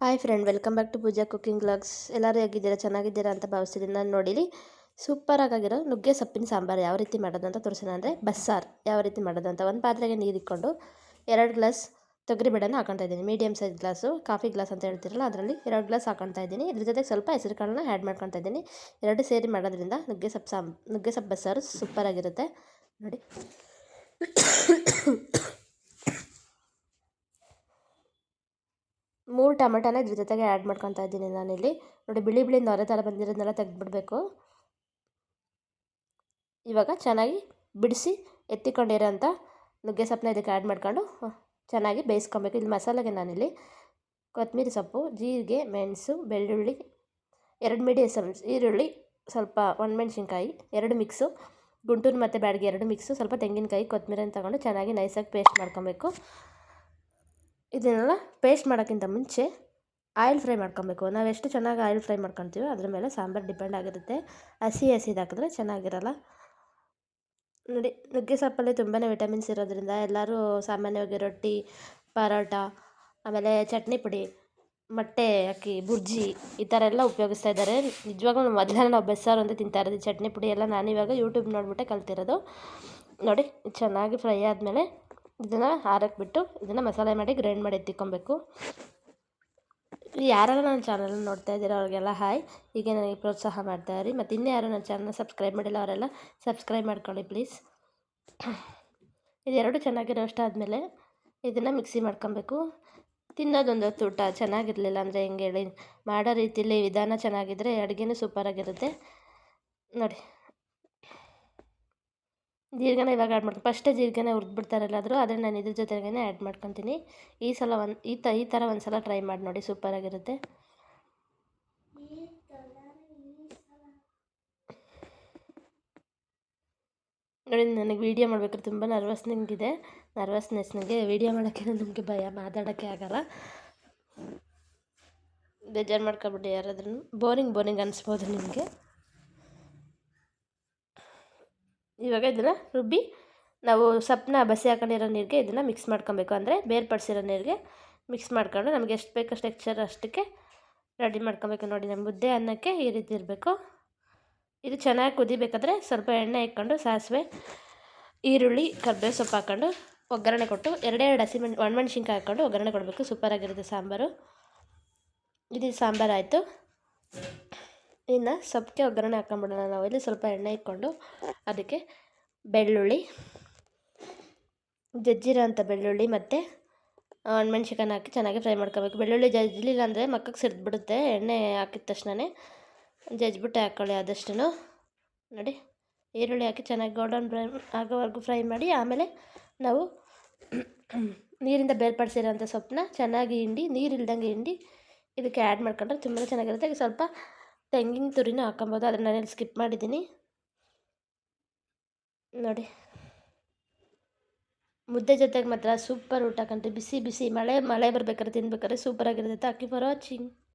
Hi friend welcome back to Pooja cooking vlogs ಎಲ್ಲರೂ ಹೇಗಿದ್ದೀರಾ? ಚೆನ್ನಾಗಿದ್ದೀರಾ ಅಂತ ಭಾವಿಸ್ತೀನಿ. ನಾನು ನೋಡಿಲಿ ಸೂಪರಾಗಿರೋ ನುಗ್ಗೆ ಸೊಪ್ಪಿನ ಸಾಂಬಾರು ಯಾವ ರೀತಿ ಮಾಡೋದು ಅಂತ ತೋರಿಸೋಣ ಅಂದರೆ ಬಸ್ಸಾರು ಯಾವ ರೀತಿ ಮಾಡೋದು ಅಂತ. ಒಂದು ಪಾತ್ರೆಗೆ ನೀರು ಇಟ್ಕೊಂಡು ಎರಡು ಗ್ಲಾಸ್ ತೊಗರಿಬೇಳೆನ ಹಾಕೊತಾ ಇದ್ದೀನಿ. Medium size glass coffee glass ಅಂತ ಹೇಳ್ತಿರಲ್ಲ ಅದರಲ್ಲಿ ಎರಡು ಗ್ಲಾಸ್ ಹಾಕೊತಾ ಇದ್ದೀನಿ. ಇದ್ರ ಜೊತೆಗೆ ಸ್ವಲ್ಪ ಹೆಸರು ಕಾಳನ್ನ ಆ್ಯಡ್ ಮಾಡ್ಕೊತಾ ಇದ್ದೀನಿ. ಎರಡು ಸೇರಿ ಮಾಡೋದ್ರಿಂದ ನುಗ್ಗೆ ಸೊಪ್ಪು ಸಾಂಬ್ ನುಗ್ಗೆ ಸೊಪ್ಪು ಬಸ್ಸಾರು ಸೂಪರಾಗಿರುತ್ತೆ ನೋಡಿ. ಮೂರು ಟೊಮೆಟೊನ ಇದ್ರ ಜೊತೆಗೆ ಆ್ಯಡ್ ಮಾಡ್ಕೊತಾ ಇದ್ದೀನಿ ನಾನಿಲ್ಲಿ. ನೋಡಿ ಬಿಳಿ ಬಿಳಿ ನೊರೆ ಥರ ಬಂದಿರೋದನ್ನೆಲ್ಲ ತೆಗೆದ್ಬಿಡ್ಬೇಕು. ಇವಾಗ ಚೆನ್ನಾಗಿ ಬಿಡಿಸಿ ಎತ್ತಿಕೊಂಡಿರೋಂಥ ನುಗ್ಗೆ ಸೊಪ್ಪನ್ನ ಇದಕ್ಕೆ ಆ್ಯಡ್ ಮಾಡ್ಕೊಂಡು ಚೆನ್ನಾಗಿ ಬೇಯಿಸ್ಕೊಬೇಕು. ಇಲ್ಲಿ ಮಸಾಲೆಗೆ ನಾನಿಲ್ಲಿ ಕೊತ್ತಂಬರಿ ಸೊಪ್ಪು, ಜೀರಿಗೆ, ಮೆಣಸು, ಬೆಳ್ಳುಳ್ಳಿ, ಎರಡು ಮೀಡಿಯಮ್ ಈರುಳ್ಳಿ, ಸ್ವಲ್ಪ ಒಣಮೆಣ್ಸಿನ್ಕಾಯಿ, ಎರಡು ಮಿಕ್ಸು ಗುಂಟೂರು ಮತ್ತು ಬ್ಯಾಡಿಗೆ ಎರಡು ಮಿಕ್ಸು ಸ್ವಲ್ಪ ತೆಂಗಿನಕಾಯಿ ಕೊತ್ತಂಬರಿನ ತಗೊಂಡು ಚೆನ್ನಾಗಿ ನೈಸಾಗಿ ಪೇಸ್ಟ್ ಮಾಡ್ಕೊಬೇಕು. ಇದನ್ನೆಲ್ಲ ಪೇಸ್ಟ್ ಮಾಡೋಕ್ಕಿಂತ ಮುಂಚೆ ಆಯಿಲ್ ಫ್ರೈ ಮಾಡ್ಕೊಬೇಕು. ನಾವು ಎಷ್ಟು ಚೆನ್ನಾಗಿ ಆಯಿಲ್ ಫ್ರೈ ಮಾಡ್ಕೊತೀವೋ ಅದ್ರ ಮೇಲೆ ಸಾಂಬಾರು ಡಿಪೆಂಡ್ ಆಗಿರುತ್ತೆ. ಹಸಿ ಹಸಿದು ಹಾಕಿದ್ರೆ ಚೆನ್ನಾಗಿರಲ್ಲ. ನೋಡಿ ನುಗ್ಗೆ ಸೊಪ್ಪಲ್ಲಿ ತುಂಬಾ ವಿಟಮಿನ್ಸ್ ಇರೋದ್ರಿಂದ ಎಲ್ಲರೂ ಸಾಮಾನ್ಯವಾಗಿ ರೊಟ್ಟಿ, ಪರೋಟ, ಆಮೇಲೆ ಚಟ್ನಿ ಪುಡಿ, ಮೊಟ್ಟೆ, ಅಕ್ಕಿ, ಬುರ್ಜಿ ಈ ಥರ ಎಲ್ಲ ಉಪಯೋಗಿಸ್ತಾ ಇದ್ದಾರೆ. ನಿಜವಾಗ್ಲೂ ಮೊದಲೆಲ್ಲ ನಾವು ಬೆಸ್ಸಾರು ಅಂತ ತಿಂತಾ ಇರೋದು. ಚಟ್ನಿ ಪುಡಿ ಎಲ್ಲ ನಾನಿವಾಗ ಯೂಟ್ಯೂಬ್ ನೋಡಿಬಿಟ್ಟೆ ಕಲ್ತಿರೋದು. ನೋಡಿ, ಚೆನ್ನಾಗಿ ಫ್ರೈ ಆದಮೇಲೆ ಇದನ್ನು ಹಾರಕ್ಕೆ ಬಿಟ್ಟು ಇದನ್ನು ಮಸಾಲೆ ಮಾಡಿ ಗ್ರೈಂಡ್ ಮಾಡಿ ಎತ್ತಿಕೊಬೇಕು. ಯಾರೆಲ್ಲ ನನ್ನ ಚಾನಲ್ ನೋಡ್ತಾ ಇದ್ದೀರೋ, ಅವ್ರಿಗೆಲ್ಲ ಹಾಯ್ ಹೀಗೆ ನನಗೆ ಪ್ರೋತ್ಸಾಹ ಮಾಡ್ತಾ ಇರಿ. ಮತ್ತು ಇನ್ನೂ ಯಾರು ನನ್ನ ಚಾನಲ್ನ ಸಬ್ಸ್ಕ್ರೈಬ್ ಮಾಡಿಲ್ಲ, ಅವರೆಲ್ಲ ಸಬ್ಸ್ಕ್ರೈಬ್ ಮಾಡ್ಕೊಳ್ಳಿ ಪ್ಲೀಸ್ ಇದೆರಡು ಚೆನ್ನಾಗಿ ರೋಸ್ಟ್ ಆದಮೇಲೆ ಇದನ್ನು ಮಿಕ್ಸಿ ಮಾಡ್ಕೊಬೇಕು. ತಿನ್ನೋದೊಂದು ಊಟ ಚೆನ್ನಾಗಿರಲಿಲ್ಲ ಅಂದರೆ ಹೆಂಗೆ ಹೇಳಿ, ಮಾಡೋ ರೀತಿಯಲ್ಲಿ ವಿಧಾನ ಚೆನ್ನಾಗಿದ್ದರೆ ಅಡುಗೆನೂ ಸೂಪರಾಗಿರುತ್ತೆ ನೋಡಿ. ಜೀರಿಗೆನ ಇವಾಗ ಆ್ಯಡ್ ಮಾಡ್ತೀನಿ ಫಸ್ಟೇ ಜೀರಿಗೆನ ಹುರಿದ್ಬಿಡ್ತಾರೆ ಎಲ್ಲಾದರೂ ಆದರೆ ನಾನು ಇದ್ರ ಜೊತೆಗೇ ಆ್ಯಡ್ ಮಾಡ್ಕೊತೀನಿ. ಈ ಸಲ ಒಂದು ಈ ತ ಈ ಥರ ಒಂದು ಸಲ ಟ್ರೈ ಮಾಡಿ ನೋಡಿ ಸೂಪರಾಗಿರುತ್ತೆ ನೋಡಿ, ನನಗೆ ವೀಡಿಯೋ ಮಾಡ್ಬೇಕಾದ್ರೆ ತುಂಬ ನರ್ವಸ್ನಿಂಗಿದೆ ನರ್ವಸ್ನೆಸ್ ನನಗೆ ವೀಡಿಯೋ ಮಾಡೋಕ್ಕೆ ನಮಗೆ ಭಯ, ಮಾತಾಡೋಕ್ಕೆ ಆಗಲ್ಲ. ಬೇಜಾರು ಮಾಡ್ಕೊಬಿಟ್ಟು ಯಾರಾದ್ರೂ ಬೋರಿಂಗ್ ಬೋರಿಂಗ್ ಅನಿಸ್ಬೋದು ನಿಮಗೆ. ಇವಾಗ ಇದನ್ನು ರುಬ್ಬಿ ನಾವು ಸಪ್ನ ಬಸಿ ಹಾಕೊಂಡಿರೋ ನೀರಿಗೆ ಇದನ್ನು ಮಿಕ್ಸ್ ಮಾಡ್ಕೊಬೇಕು. ಅಂದರೆ ಬೇರ್ಪಡಿಸಿರೋ ನೀರಿಗೆ ಮಿಕ್ಸ್ ಮಾಡ್ಕೊಂಡು ನಮಗೆ ಎಷ್ಟು ಬೇಕಷ್ಟು ಟೆಕ್ಸ್ಚರ್ ಅಷ್ಟಕ್ಕೆ ರೆಡಿ ಮಾಡ್ಕೊಬೇಕು ನೋಡಿ. ನಮ್ಮ ಮುದ್ದೆ ಅನ್ನಕ್ಕೆ ಈ ರೀತಿ ಇರಬೇಕು. ಇದು ಚೆನ್ನಾಗಿ ಕುದಿಬೇಕಾದ್ರೆ ಸ್ವಲ್ಪ ಎಣ್ಣೆ ಇಟ್ಕೊಂಡು ಸಾಸಿವೆ, ಈರುಳ್ಳಿ, ಕರ್ಬೇವು ಸೊಪ್ಪು ಹಾಕ್ಕೊಂಡು ಒಗ್ಗರಣೆ ಕೊಟ್ಟು ಎರಡೆರಡು ಎರಡು ಹಸಿ ಮೆಣ್ ಒಣಮೆಣ್ಸಿನ್ಕಾಯಿ ಹಾಕ್ಕೊಂಡು ಒಗ್ಗರಣೆ ಕೊಡಬೇಕು. ಸೂಪರಾಗಿರುತ್ತೆ ಸಾಂಬಾರು. ಇದು ಸಾಂಬಾರು ಆಯಿತು. ಇನ್ನು ಸೊಪ್ಪಿಗೆ ಒಗ್ಗರಣೆ ಹಾಕೊಂಬಿಡೋಣ ನಾವು ಇಲ್ಲಿ ಸ್ವಲ್ಪ ಎಣ್ಣೆ ಇಟ್ಕೊಂಡು ಅದಕ್ಕೆ ಬೆಳ್ಳುಳ್ಳಿ ಜಜ್ಜಿರೋ ಅಂಥ ಬೆಳ್ಳುಳ್ಳಿ ಮತ್ತು ಒಣಮೆಣ್ಸಿಕಾಯನ್ನ ಹಾಕಿ ಚೆನ್ನಾಗಿ ಫ್ರೈ ಮಾಡ್ಕೋಬೇಕು. ಬೆಳ್ಳುಳ್ಳಿ ಜಜ್ಲಿಲ್ಲ ಅಂದರೆ ಮಕ್ಕಕ್ಕೆ ಸಿಡ್ದುಬಿಡುತ್ತೆ. ಎಣ್ಣೆ ಹಾಕಿದ ತಕ್ಷಣವೇ ಜಜ್ಜಿಬಿಟ್ಟು ಹಾಕ್ಕೊಳ್ಳಿ ಆದಷ್ಟು ನೋಡಿ, ಈರುಳ್ಳಿ ಹಾಕಿ ಚೆನ್ನಾಗಿ ಗೋಲ್ಡನ್ ಫ್ರೈ ಆಗೋವರೆಗೂ ಫ್ರೈ ಮಾಡಿ ಆಮೇಲೆ ನಾವು ನೀರಿಂದ ಬೇರ್ಪಡಿಸಿರೋಂಥ ಸೊಪ್ಪನ್ನ ಚೆನ್ನಾಗಿ ಹಿಂಡಿ ನೀರು ಇಲ್ದಂಗೆ ಹಿಂಡಿ ಇದಕ್ಕೆ ಆ್ಯಡ್ ಮಾಡ್ಕೊಂಡ್ರೆ ತುಂಬ ಚೆನ್ನಾಗಿರುತ್ತೆ. ಸ್ವಲ್ಪ ತೆಂಗಿನ ತುರಿನ ಹಾಕೊಬೋದು. ಅದನ್ನು ನಾನು ಸ್ಕಿಪ್ ಮಾಡಿದ್ದೀನಿ. ನೋಡಿ. ಮುದ್ದೆ ಜೊತೆಗೆ ಮಾತ್ರ ಸೂಪರ್ ಊಟ ಕಂಡ್ರಿ ಬಿಸಿ ಬಿಸಿ ಮಳೆ ಮಳೆ ಬರ್ಬೇಕಾದ್ರೆ ತಿನ್ಬೇಕಾದ್ರೆ ಸೂಪರಾಗಿರುತ್ತೆ ಅಕ್ಕಿ ಫಾರ್ ವಾಚಿಂಗ್